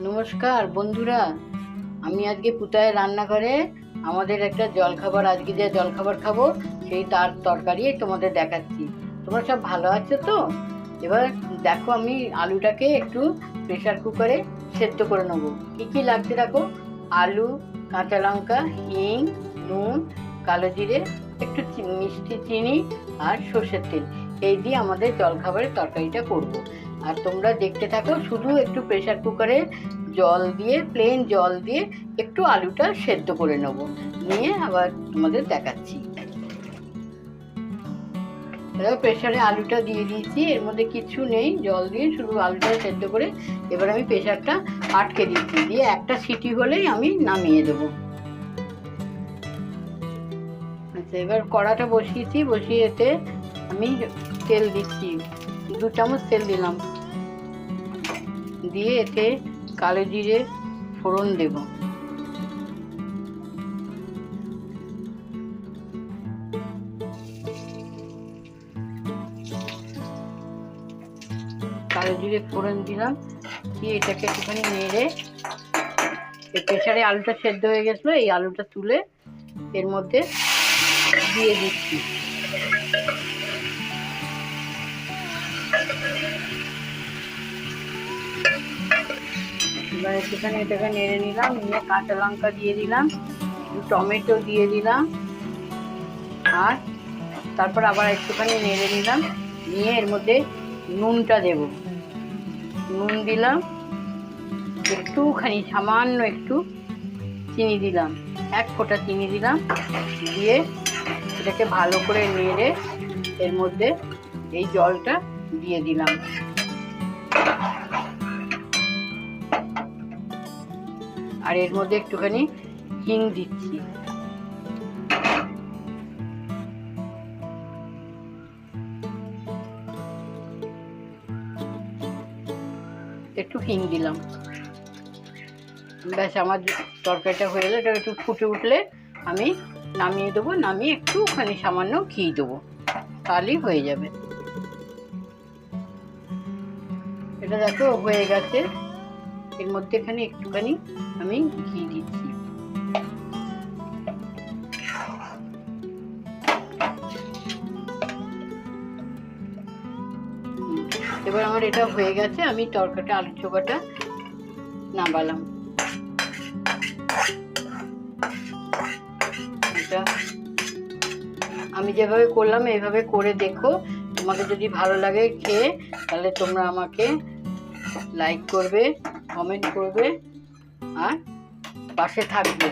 নমস্কার, বন্ধুরা। আমি আজকে পুতায় রান্নাঘরে আমাদের একটা জলখাবার, আজকে যে জলখাবার খাব, সেই তার তরকারি তোমাদের দেখাচ্ছি। তোমরা সব ভালো আছো তো? এবার দেখো আমি আলুটাকে একটু প্রেশার কুকারে সেদ্ধ করে নেব। কী কী লাগছে দেখো? আলু, কাঁচা লঙ্কা, হিং, নুন, কালো জিরে, একটু মিষ্টি চিনি আর সর্ষের তেল। এই দিয়ে আমাদের জলখাবারের তরকারিটা করব। আর তোমরা দেখতে থাকো, শুধু একটু প্রেশার কুকারে জল দিয়ে প্লেন জল দিয়ে একটু আলুটা সেদ্ধ করে নেব। নিয়ে আবার তোমাদের দেখাচ্ছি। এবার প্রেশারে আলুটা দিয়ে দিয়েছি, এর মধ্যে কিছু নেই, জল দিয়ে শুধু আলুটা সেদ্ধ করে এবার আমি প্রেশারটা আটকে দিচ্ছি, দিয়ে একটা সিটি হলেই আমি নামিয়ে দেবো। আচ্ছা এবার কড়াটা বসিয়েছি বসিয়ে এতে আমি তেল দিচ্ছি। দু চামচ তেল দিলাম। দিয়ে এতে কালো জিরে ফোড়ন দেব। কালো জিরে ফোড়ন দিলাম। দিয়ে এটাকে একটুখানি নেড়ে এই প্রেশারে আলুটা সেদ্ধ হয়ে গেছিল, এই আলুটা তুলে এর মধ্যে দিয়ে দিচ্ছি। এবার একটুখানি এটাকে নেড়ে নিলাম, নিয়ে কাঁচা লঙ্কা দিয়ে দিলাম, টমেটো দিয়ে দিলাম, আর তারপর আবার একটুখানি নেড়ে নিলাম, নিয়ে এর মধ্যে নুনটা দেব। নুন দিলাম, একটুখানি সামান্য একটু চিনি দিলাম, এক ফোঁটা চিনি দিলাম, দিয়ে এটাকে ভালো করে নেড়ে এর মধ্যে এই জলটা দিয়ে দিলাম। আর এর মধ্যে একটুখানি হিং দিচ্ছি। একটু হিং দিলাম। ব্যাস, আমার তরকারিটা হয়ে গেলে। এটা একটু ফুটে উঠলে আমি নামিয়ে দেবো। নামিয়ে একটুখানি সামান্য ঘি দেবো। তাহলেই হয়ে যাবে। এটা দেখো হয়ে গেছে। এর মধ্যে এখানে একটুখানি আমি ঘি দিচ্ছি। এবার আমার এটা হয়ে গেছে, আমি তরকাটা আলু চোখাটা নামালাম। এটা আমি যেভাবে করলাম, এইভাবে করে দেখো। তোমাকে যদি ভালো লাগে খেয়ে, তাহলে তোমরা আমাকে লাইক করবে কমেন্ট করবে আর পাশে থাকবে।